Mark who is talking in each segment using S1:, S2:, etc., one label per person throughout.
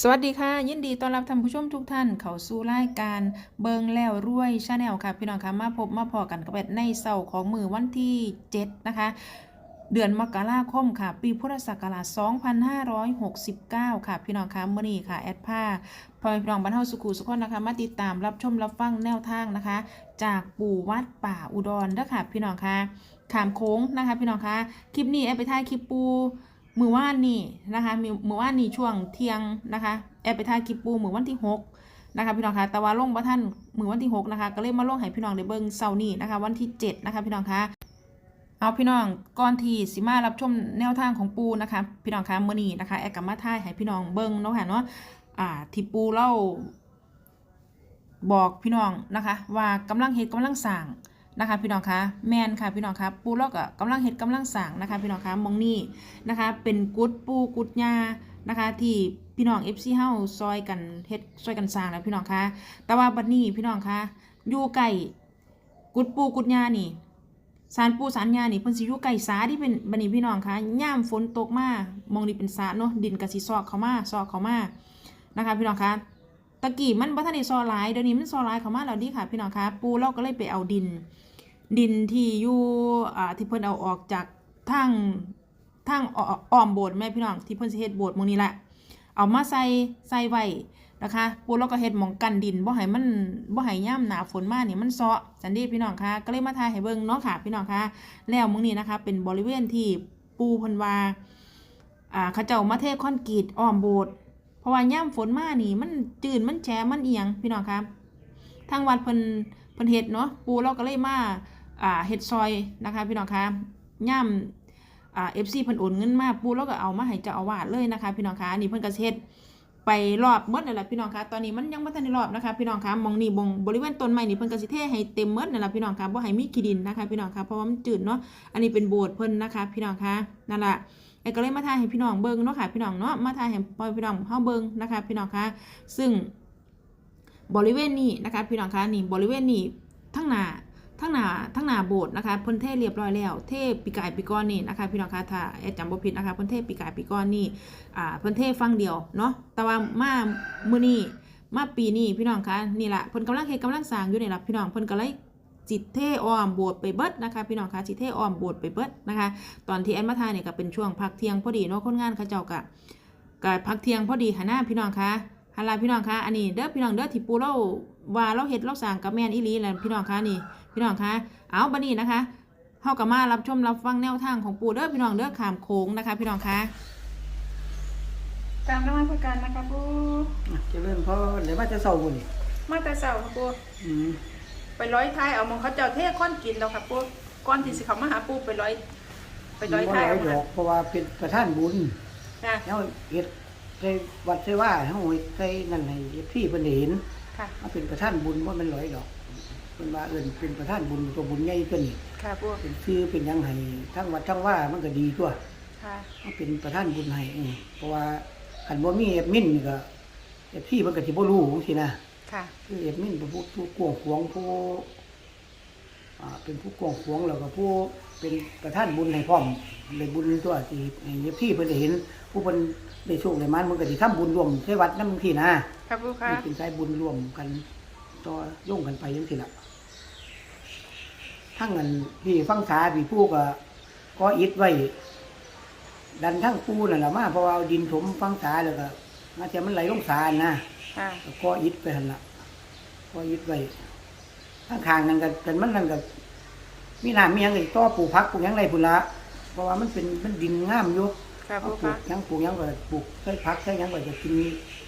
S1: สวัสดีค่ะ ยินดีต้อนรับท่านผู้ชมทุกท่านเข้าสู่รายการเบิงแล้วรวยชาแนลค่ะ พี่น้องคะมาพบมาพอกันกับแบดในเสาร์ของมือวันที่7นะคะ เดือนมกราคมค่ะ ปีพุทธศักราช 2569 ค่ะ พี่น้องคะเมื่อนี้ค่ะ แอดผ้าพอพี่น้องบ้านเฮาสุขุสุขคนนะคะ มาติดตามรับชมรับฟังแนวทางนะคะ จากปู่วัดป่าอุดรเด้อค่ะพี่น้องคะขามโค้งนะคะ พี่น้องคะคลิปนี้แอดไปถ่ายคลิปปู มือว่านนี่นะคะมีมือว่านนี่ช่วงเที่ยงนะคะแอบไปถ่ายคลิปปูมือวันที่หกนะคะพี่น้องคะแต่ว่าลงบ่ท่านมือวันที่หกนะคะ ก็เลยมาลงให้พี่น้องได้เบิ่งเสานี้นะคะ วันที่เจ็ดนะคะพี่น้องคะเอาพี่น้องก่อนที่สิมารับชมแนวทางของปูนะคะ พี่น้องคะมื้อนี้นะคะแอบกลับมาถ่ายให้พี่น้องเบิ่งเนาะค่ะเนาะอ่าที่ปูเล่าบอกพี่น้องนะคะ ว่ากำลังเฮ็ดกำลังสร้าง นะคะพี่น้องคะแมนค่ะพี่น้องคะปูเลอกอะกำลังเฮ็ดกำลังสร้างนะคะพี่น้องคะมองนี่นะคะเป็นกุดปูกุดยานะคะที่พี่น้อง FC เฮาซอยกันเฮ็ดซอยกันสร้างแล้วพี่น้องคะแต่ว่าบัดนี้พี่น้องคะอยู่ใกล้กุดปูกุดยานี่สารปูสารยานี่เพิ่นสิอยู่ใกล้สาที่เป็นบัดนี้พี่น้องคะย่ามฝนตกมามองนี่เป็นสาเนาะดินก็สิซอกเข้ามาซอกเข้ามานะคะพี่น้องคะ ตะกี้มันบ่ทันได้ซอลายเดี๋ยวนี้มันซอลายเข้ามาแล้วดีค่ะ พี่น้องคะปูเราก็เลยไปเอาดิน ดินที่อยู่อ่าที่เพิ่นเอาออกจากทางทางอ้ออ้อมโบสถ์แม่พี่น้องที่เพิ่นสิเฮ็ดโบสถ์มื้นี้แหละเอามาใส่ใส่ไว้นะคะปูเราก็เฮ็ดหมองกันดินบ่ให้มันบ่ให้ย่ำหนาฝนมาเนี่ยมันเซาะสันดีพี่น้องคะก็เลยมาถ่ายให้เบิ่งเนาะค่ะพี่น้องคะแล้วมื้อนี้นะคะ เป็นบริเวณที่ปูเพิ่นว่าอ่าเขาเจ้ามาเทคอนกรีตอ้อมโบสถ์ เพราะว่าย่ำฝนมานี่ มันจืดมันแฉมันเอียงพี่น้องครับทางวัดเพิ่นเพิ่นเฮ็ดเนาะปูเราก็เลยมาอ่าเฮ็ดซอยนะคะ พี่น้องคะย่ำอ่า FC เพิ่นโอนเงินมาปูเราก็เอามาให้เจ้าอาวาสเลยนะคะ พี่น้องคะอันนี้เพิ่นก็สิเฮ็ดไปรอบหมดนั่นแหละพี่น้องคะตอนนี้มันยังบ่ทันได้รอบนะคะ พี่น้องคะมองนี่บงบริเวณต้นไม้นี่เพิ่นก็สิเทให้เต็มหมดนั่นแหละพี่น้องคะบ่ให้มีขี้ดินนะคะ พี่น้องคะเพราะว่ามันจืดเนาะอันนี้เป็นโบสถ์เพิ่นนะคะ พี่น้องคะนั่นแหละ ไอ้ก็เลยมาถ่ายให้พี่น้องเบิ่งเนาะค่ะพี่น้องเนาะมาถ่ายให้ปล่อยพี่น้องเฮาเบิ่งนะคะพี่น้องคะซึ่งบริเวณนี้นะคะพี่น้องคะนี่บริเวณนี้ทั้งหน้าทั้งหน้าทั้งหน้าโบสถ์นะคะพิ่นเทเรียบร้อยแล้ว เทปีกายปีก้อนนี่นะคะพี่น้องคะถ้าแอดจำบ่ผิดนะคะพิ่นเทปีกายปีก้อนนี่อ่าพิ่นเทฟังเดียวเนาะแต่ว่ามามื้อนี้มาปีนี้พี่น้องคะนี่ละเพิ่นกำลังเฮ็ดกำลังสร้างอยู่นี่ละพี่น้องเพิ่นก็เลย จิตเทอ้อมโบสถ์ไปเบิดนะคะพี่น้องคะจิตเทอ้อมโบสถ์ไปเบิดนะคะ ตอนที่แอนมาทายเนี่ยก็เป็นช่วงพักเที่ยงพอดีเนาะคนงานเขาเจ้ากะกะพักเที่ยงพอดีค่ะหน้าพี่น้องคะฮัลโหลพี่น้องคะอันนี้เด้อพี่น้องเด้อที่ปูเราว่าเราเฮ็ดเราสร้างกับแม่นอีหลีแหละพี่น้องคะนี่พี่น้องคะเอาบัดนี้นะคะเฮาก็มารับชมรับฟังแนวทางของปูเด้อพี่น้องเด้อขามโค้งนะคะ พี่น้องคะ
S2: ตามนมัสการนะคะปู
S3: อะเจริญพรเดี๋ยวว่าจะเศร้าบุญ
S2: มาแต่เสาค่ะปู
S3: อืม
S2: ไปร้อยท้ายเอามองเขาเจ้าเทค้อนกินแล้วค่ะปูก้อนที่สิเขามาหาปูไปร้อย ไปร้อยท้าย
S3: บ่
S2: เอา
S3: หร
S2: มา
S3: อกเพราะว่าเป็นประธานบุญ
S2: ค่ะ
S3: แล้วเฮ็ดใส่วัดใส่ว่าเฮาเฮ็ดใส่นั่นให้พี่เพิ่นได้เห็น
S2: ค่ะ
S3: ว่าเป็นประธานบุญบ่แม่นร้อยดอกเพิ่นว่าเอิ้นเป็นประธานบุญตัวบุญใหญ่ตัวนี้
S2: ค่ะปู
S3: เป็นชื่อเป็นหยังให้ทั้งวัดทั้งว่ามันก็ดีตัว
S2: ค่ะ
S3: มันเป็นประธานบุญให้อืมเพราะว่าคันบ่มีแอดมินนี่ก็เอฟพี่เพิ่นก็สิบ่รู้จังซี่นะ
S2: ค่ะ
S3: คือเอ็ดมินเป็นผู้ผู้กวงขวงผู้อ่าเป็นผู้กวงขวงแล้วก็ผู้เป็นประธานบุญให้พร้อมในบุญตัวที่ให้พี่เพิ่นได้เห็น ผู้เพิ่นได้โชคได้มานมันก็สิทำบุญรวมใช้วัดนำพี่นะ
S2: ค่ะปูค่ะ
S3: นี่เป็นสายบุญรวมกันต่อย่งกันไปจังซี่ล่ะทั้งนั้นพี่ฟังษาพี่ผู้ก็ก็อิดไว้ ดันทั้งปูนั่นล่ะมาเพราะว่าเอาดินถมฟังษาแล้วก็มาแต่มันไหลลงสานะ
S2: ค่ะ
S3: ก็อิดไปหันละก็อิดไว้ข้างทางๆนั่นก็เป็นมันนั่นก็มีน้ำมีหยังอีกต่อปลูกพักปลูกหยังไรพุ่นละเพราะว่ามันเป็นมันดินงามอยู่
S2: ค่ะ
S3: เอา
S2: ปู
S3: ปลู
S2: ค่ะ
S3: กหยังปลูกหยังก็ปลูกใส่พักใส่หยังก็จะกิน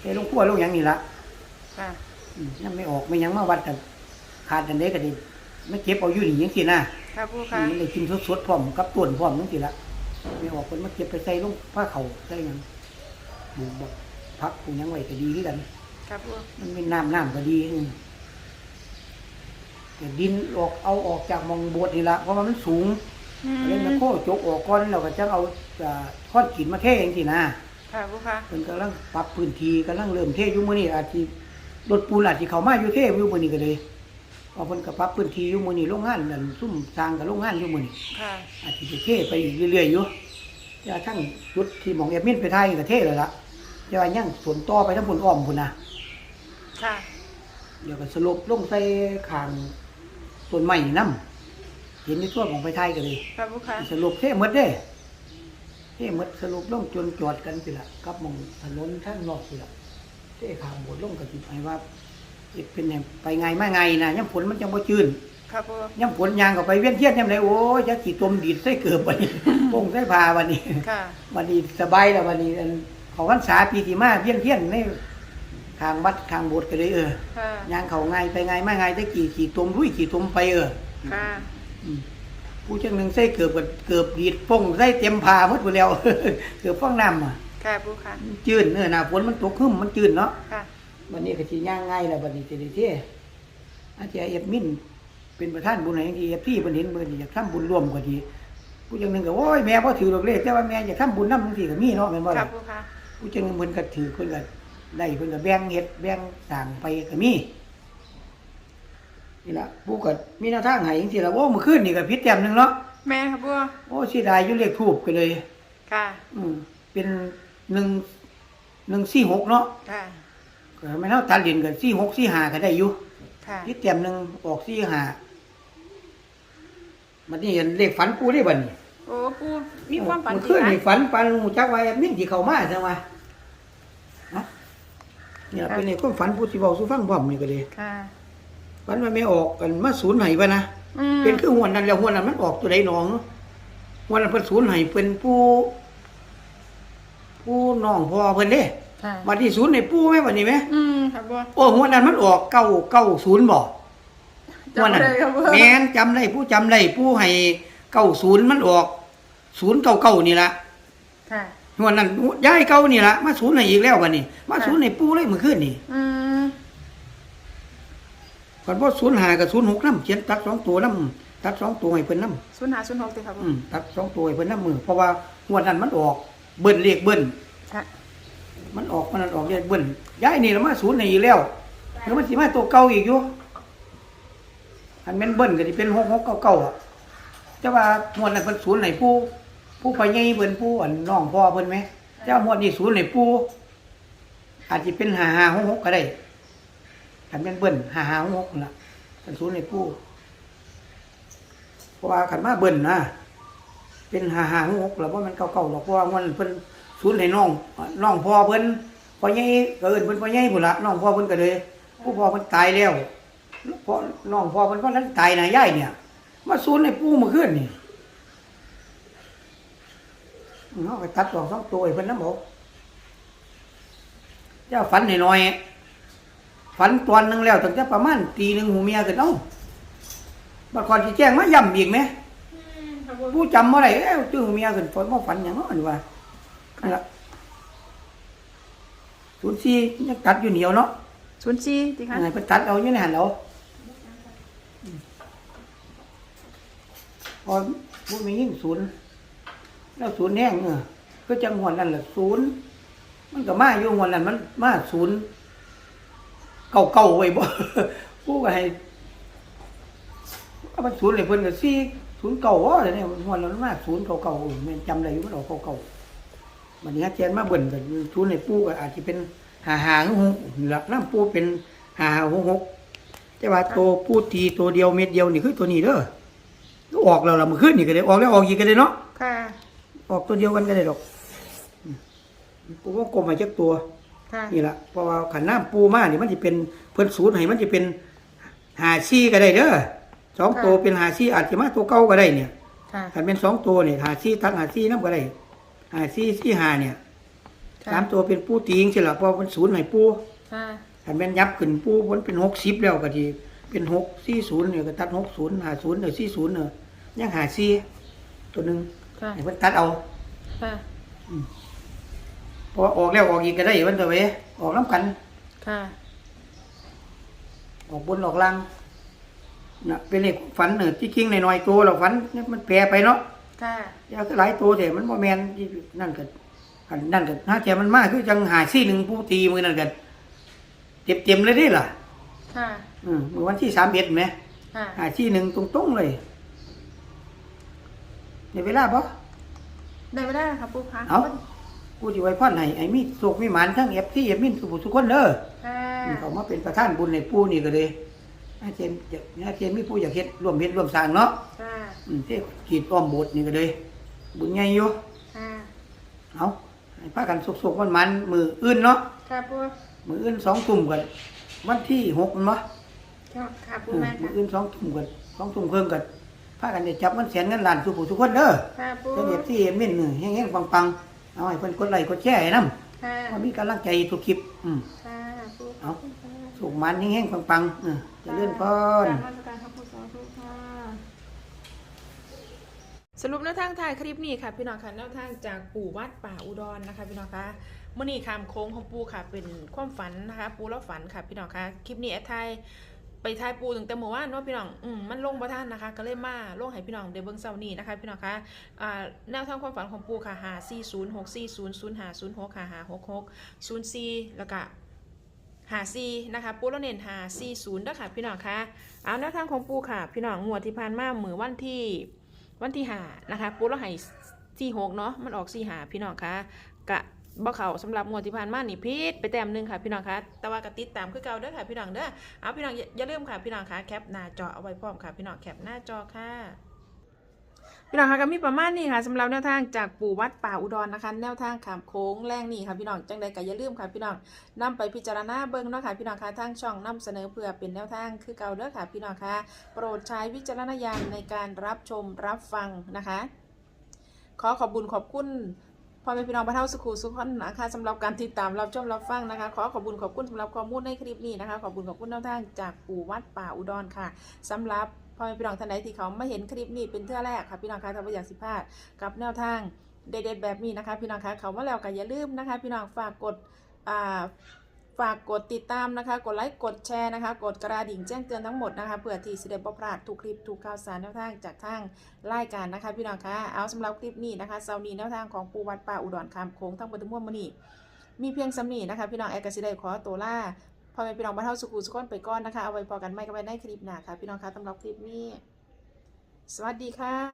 S3: ใส่ลงขั้วลงหยังนี่ละ
S2: ค่ะ
S3: อืมยังไม่ออกไม่หยังมาวัดกันขาดกันได้ก็ดีไม่เก็บเอาอยู่นี่ยังสินะ
S2: ค่ะปูค่ะ
S3: มันได้กินสดๆพร้อมกับต้นพร้อมยังสิละไม่ออกคนมาเก็บไปใส่ลงผ้าเขาวใส่หยังปลูกบอกพักปลูกหยังไว้ก็ดีคือกัน
S2: ค่ะปู
S3: มันมีน้ำน้ำก็ดีอืมแต่ดินออกเอาออกจากหมองโบดนี่ละเพราะว่ามันสูง
S2: อืม
S3: เล่นมาโค้จกออกก่อนเราก็จะเอาอ่าค้อนกินมาเทเองสินะ
S2: ค่ะปูค่ะ
S3: เป็นกำลังปรับพื้นที่กำลังเริ่มเทอยู่มื้อนี้อาจจะรถปูนอาจจะเข้ามาอยู่เทอยู่มื้อนี้ก็เลยเพอเพิ่นก็ปรับพื้นที่อยู่มื้อนี้โรงงานนั่นซุ่มสร้างกับโรงงานอยู่มื้อนี้
S2: ค่ะ
S3: อาจจะเทไปอีกเรื่อยๆอยู่จะทั้งจุดที่หมองแอดมินไปทายก็เทแล้วล่ะแแต่ว่ายังสวนต่อไปทั้งบนอ้อมพุ่นนะ
S2: ค่ะ
S3: เดี๋ยวก็สรุปลงใส่คางต้นไม้นี่นํเห็นในทั่วของไปไทยกันเลย
S2: ค่ะปูค่ะ
S3: สรุปเท่หมดเด้เท่หมดสรุปลงจนจอดกันสิละกับหมองถนนทางนอกสิละเท่ขางบนลงกับจิไปว่าเฮ็ดเป็นแนวไปไงมาไงนะย่ำฝนมันจังบ่จืน
S2: ค่ะปู
S3: ย่ำฝนยางก็ไปเวียนเทียนย่ำไรโอ้ยจะกี่ตมดีดใส่เกือบวันนี้ปงใส่พาวันนี้
S2: ค่ะ
S3: วันนี้สบายแล้ววันนี้อันเขาวันษาปีที่มาเวียนเทียนใน ทางวัดทางโบสถ์ก็เลยเออ
S2: ค่ะ
S3: ยางเขาไงไปไงมาไงจะกี่กี่ตมรุ้ยกี่ตมไปเออ
S2: ค่ะ
S3: อืมผู้จังหนึ่งใส่เกือบกับเกือบดีดฟงใส่เต็มพาหมดไปแล้ว เกือบฟ้องน้ำอะ
S2: ค่ะปูค่ะ
S3: มันจืดเนื้อหนาฝนมันตกขึ้นมันจืดเนาะ
S2: ค่ะ
S3: วันนี้ก็สิย่างง่ายแล้ววันนี้จะได้เท่อาจารย์เอ็ดมินเป็นประธานบุญไหนที่เอฟพี่เพิ่นเห็นเพิ่นอยากทำบุญร่วมก็ดีผู้จังหนึ่งก็โอ้ยแม่บ่ถือดอกเลขแต่ว่าแม่อยากทำบุญนำจังซี่ก็มีเนาะแม่นบ่
S2: ค่ะ
S3: ล่ะ
S2: ปูค่ะ
S3: ผู้จังหนึ่งเพิ่นก็ถือเพิ่นก็ ได้เพิ่นก็แบ่งเฮ็ดแบ่งสร้างไปก็มีนี่ล่ะผู้ก็มีแนวทางให้จังซี่ล่ะโอ้เมื่อคืนนี่ก็ผิดแต้มหนึงเนาะ
S2: แม่ค่ะปู
S3: โอ้เสียดายอยู่เลขทูบก็เลย
S2: ค่ะ
S3: อืมเป็นหนึ่งหนึ่งสี่หกเนาะ
S2: ค่ะ
S3: ก็ไม่เท่าตัดเหรียญกันสี่หกสี่ห้าก็ได้อยู่
S2: ค่ะ
S3: ที่เต็มหนึ่งออกสี่ห้ามันนี่เห็นเลขฝันปูได้บ่นี่
S2: โอ้ปูมีความฝัน
S3: เมื่อ
S2: ดี
S3: คืน
S2: นะ
S3: นี่ฝันปันหูจักไว้มิ่นที่เข้ามาจังว่าเนาะ เนี่ยเป็นในความฝันผู้ที่เว้าสู่ฟังพร้อมนี่ก็เลย
S2: ค่ะ
S3: ฝันว่าไม่ออกกันมาศูนย์ไหบ่นะ
S2: อืม
S3: เป็นคือหวนนั้นแล้วหวนนั้นมันออกตัวใดหนองหวนนั้นเพิ่นศูนย์ไหเป็นผู้ ผู้น้องพ่อเพิ่นเด้
S2: ค่ะ
S3: มาที่ศูนย์ในปู่ไหมวันนี้ไหม
S2: อืมค่ะปู
S3: โอ้หัวนั้นมันออกเก้าเก้าศูนย์บ่
S2: จำได้ครับปู
S3: แม่นจำได้ผู้จำได้ผู้ให้เก้าศูนย์มันออกศูนย์เก้าเก้านี่ละ
S2: ค่ะ
S3: หัวนั้นย้ายเก้านี่ละมาศูนย์ให้อีกแล้ววันนี้ มาศูนย์ในปู่เลยเมื่อคืนนี่
S2: อืม
S3: ก่อนพอศูนย์หากับศูนย์หกน้ำเขียนตัดสองตัวน้ำตัดสองตัวให้เพิ่นน้
S2: ศูนย์หาศูนย์หกติค่ะปูำ
S3: อืมตัดสองตัวให้เพิ่นน้ำมือเพราะว่าหัวนั้นมันออกเบิ้ลเรียกเบิ้ล
S2: ค่ะ
S3: มันออกมันออกเรียกเบิ้ลย้ายนี่ละมาศูนย์ให้อีกแล้วแล้วมันสิมาตัวเก่าอีกอยู่อันแม่นเบิ้ลก็สิเป็นหกหกเก้าเก้าอะแต่ว่ามวดนั้นเพิ่นศูนย์ไหนผู้ ผู้พ่อใหญ่เพิ่นผู้อันน้องพ่อเพิ่นไหมเจ้าหมวดนี้ศูนย์ไหนผู้อาจจะเป็นหาหาหกหกก็ได้อันแม่นเบิ้ลหาหาหกหกนั่นล่ะเป็นศูนย์ไหนผู้เพราะว่าขันมาเบิ้ลนะเป็นหาหาหกหกแล้วว่าะมันเก้าเก้าหรอกเพราะว่ามันเพิ่นศูนย์ไหนน้องน้องพ่อเพิ่นพ่อใหญ่ก็เอิ้นเพิ่นพ่อใหญ่พุ่นละน้องพ่อเพิ่นก็เลย ผู้พ่อเพิ่นตายแล้วพ่อน้องพ่อมันก็นั้นตายนะยายเนี่ย มาซูนในปูเมื่อคืนนี่ เขาไปตัดออกสองตัวไอ้เพิ่นน้ำบอกเจ้าฝันหน่อยๆฝันตอนหนึงแล้วตั้งแต่ประมาณตีหนึ่งหูเมียกันเอ้าบัดก่อนที่แจ้งมาย้ำอีกไหม
S2: ค่ะปู
S3: ผู้จำเมื่อไรเอ้าตื้อหูเมียกันฝันว่าฝันอย่างนั้นว่านั่นละศูนย์สี่ยังตัดอยู่เหนียวเนาะ
S2: ศูนย์สี่ติค่ะ
S3: ไงไปตัดเอาอยู่ในหันเอาพอพูดมียิ่งศูนย์ แล้วศูนย์แห้งเออก็จังหวนนั่นแหละศูนย์มันก็มาอยู่หวนนั้นมันมาศูนย์เก่าเก่าๆไว้บ่ผู้ก็ให้เอามันศูนย์เลยเพิ่นก็ซี่ศูนย์เก่าว่าเนี่ยหวนนั้นมันมาศูนย์เก่าเก่าๆแม่นจำได้อยู่มันออกเก่าเก่าๆมันนี้ฮะแจนมาเบิ่นกันศูนย์ในปู่ก็อาจจะเป็นหาหางหกหลักน้ำปูเป็นหาหกหกแต่ว่าตัวปูตีตัวเดียวเม็ดเดียวนี่คือตัวนี้เด้อออกแล้วละมันขึ้นนี่ก็ได้ออกแล้วออกอีกก็ได้เนาะ
S2: ค่ะ
S3: ออกตัวเดียวกันก็ได้ดอกอืมปูว่ากลมมาจักตัว
S2: ค่ะ
S3: นี่ละเพราะว่าขันน้ำปูมานี่มันจะเป็นเพิ่นศูนย์ให้มันจะเป็นหาซี่ก็ได้เด้อสองตัวเป็นหาซี่อาจจะมาตัวเก่าก็ได้เนี่ย
S2: ค่ะ
S3: ขันเป็นสองตัวเนี่ยหาซี่ทักหาซี่น้ำก็ได้หาซี่ซี่หาเนี่ยสามตัวเป็นปูตีงใช่หรอเพราะมันศูนย์ให้ปู
S2: ค่ะ
S3: ถ้าแม่นยับขึ้นปูมันเป็นหกสิบแล้วก็ทีเป็นหกสี่ศูนย์เนี่ยก็ตัดหกศูนย์หาศูนย์เดี๋ยวสี่ศูนย์เนี่ยยังหาสี่ตัวหนึ่ง
S2: ค่ะ
S3: ให้เพิ่นตัดเอา
S2: ค่ะ
S3: เพราะว่าออกแล้วออกอีกก็ได้มันตัวเว้ยออกน้ำกัน
S2: ค่ะ
S3: ออกบนออกล่างน่ะเป็นเลขฝันเนอะที่จริงในน้อยๆตัวเราฝันเนี่ยมันแปรไปเนาะ
S2: ค่ะ
S3: ยาก็หลายตัวแต่มันบ่แมนที่นั่นกันอันนั่นกันถ้าแกมันมากคือจังหาซี่หนึ่งผู้ตีมือนั่นกันเจ็บเต็มๆเลยเด้ล่ะ
S2: ค่ะ
S3: อืมเมื่อวันที่สามเอ็ดไหม
S2: ค่ะ
S3: หาที่หนึ่งตรงๆเลย ในเวลาปะ
S2: ได้ไม่ได้ค่ะปูค่ะ
S3: เอากูสิไว้พรให้ไอ้มีโชคมีหมานทั้ง FC เอฟมินสุขทุกคนเด้อ
S2: ค่ะ
S3: อืมเขามาเป็นประธานบุญในปู่นี่ก็เลยอาเจนอยากอาเจนมีผู้อยากเฮ็ดร่วมเฮ็ดร่วมสร้างเนาะ
S2: ค่ะ
S3: อืมเทกีดอ้อมโบสถ์นี่ก็เลย บุญใหญ่อยู่
S2: ค่ะ
S3: เอาให้พากันสุกๆมันๆมืออื่นเนาะ
S2: ค่ะปู
S3: มืออื่นสองทุ่มกันวันที่หกมันบ่
S2: ค่ะค่ะปู
S3: อืม
S2: แม่
S3: มือ
S2: ค่ะ
S3: อื่นสองทุ่มกันสองทุ่มครึ่งกัน พากันได้จับเงินแสนเงินล้านทุกผู้ทุกคนเด้อ
S2: ค่ะปู
S3: เดี๋ยวที่มินนี่แห้งๆปังๆ เอาให้เพิ่นกดไลค์กดแชร์ให้นำ
S2: ค่ะ
S3: ว่ามีกำลังใจทุกคลิป อืม
S2: ค่ะปู
S3: เอา สุกมันแห้งๆปังๆเออเจะเลื่อนพร
S2: กราบนมัสการครับปูสาธุค่ะ
S1: สรุปแนวทางถ่ายคลิปนี้ค่ะพี่น้องค่ะแนวทางจากปู่วัดป่าอุดรนะคะพี่น้องคะเมื่อนี้คำโค้งของปู่ค่ะเป็นความฝันนะคะ ปู่แล้วฝันค่ะพี่น้องคะคลิปนี้แอดไทย ไปทายปูถึงแต่เมื่อวานเนาะพี่น้องอืมมันลงประท่านนะคะ ก็เลยมาลงให้พี่น้องเดเบิ้งเซานี้นะคะ พี่น้องคะอ่าแนวทางความฝันของปูค่ะหา4 0 6 4 0 0 5 0 6หาศูนย์หกหา6 6 0 4แล้วก็หาซีนะคะปูแล้วเน้นหาซีศูนย์ด้วยค่ะพี่น้องคะเอาแนวทางของปูค่ะ พี่น้องงวดที่ผ่านมาเหมือวันที่วันที่หานะคะปูแล้วให้ซีหกเนาะมันออกซีหาพี่น้องคะกะ บ่เขาสำหรับงวดที่ผ่านมานี่พิษไปแต้มหนึงค่ะพี่น้องคะแต่ว่ากติดตามคือเก่าเด้อค่ะพี่น้องเด้อเอาพี่น้องอย่าอย่าลืมค่ะพี่น้องคะแคปหน้าจอเอาไว้พร้อมค่ะพี่น้องแคปหน้าจอค่ะ พี่น้องคะก็มีประมาณนี้ค่ะสำหรับแนวทางจากปู่วัดป่าอุดรนะคะ แนวทางขามโค้งแรงนี่ค่ะพี่น้องจังใดก็อย่าลืมค่ะพี่น้องนำไปพิจารณาเบิ่งเนาะค่ะพี่น้องคะทางช่องนำเสนอเพื่อเป็นแนวทางคือเก่าเด้อค่ะพี่น้องคะโปรดใช้วิจารณญาณในการรับชมรับฟังนะคะ ขอขอบบุญขอบคุณ พ่อแม่พี่น้องบ้านเฮาสุขุสุขคนนะคะสำหรับการติดตามรับชมรับฟังนะคะ ขอขอบบุญขอบคุณสำหรับข้อมูลในคลิปนี้นะคะ ขอบบุญขอบคุณแนวทางจากปู่วัดป่าอุดรค่ะสำหรับพ่อแม่พี่น้องท่านใดที่เขาไม่เห็นคลิปนี้เป็นเทื่าแรกค่ะพี่น้องคะถ้าไม่อยากสิพลาดกับแนวทางเด็ดๆแบบนี้นะคะ พี่น้องคะเขามาแล้วก็อย่าลืมนะคะ พี่น้องฝากกดอ่า ฝากกดติดตามนะคะ กดไลค์ กดแชร์นะคะ กดกระดิ่งแจ้งเตือนทั้งหมดนะคะเพื่อที่สิได้บ่พลาดทุกคลิปทุกข่าวสารแนวทางจากทางรายการนะคะ พี่น้องคะเอาสำหรับคลิปนี้นะคะเซานีแนวทางของปูวัดป่าอุดรคามโค้งทั้งหมดทั้งมวลมานี่มีเพียงสำนีนะคะ พี่น้องแอกกสิได้ขอตัวล่าพอแม่พี่น้องบ้านเฮาสุขุสุขคนไปก่อนนะคะเอาไว้พอกันไม่กันไว้ในคลิปหน้าค่ะพี่น้องคะสำหรับคลิปนี้ สวัสดีค่ะ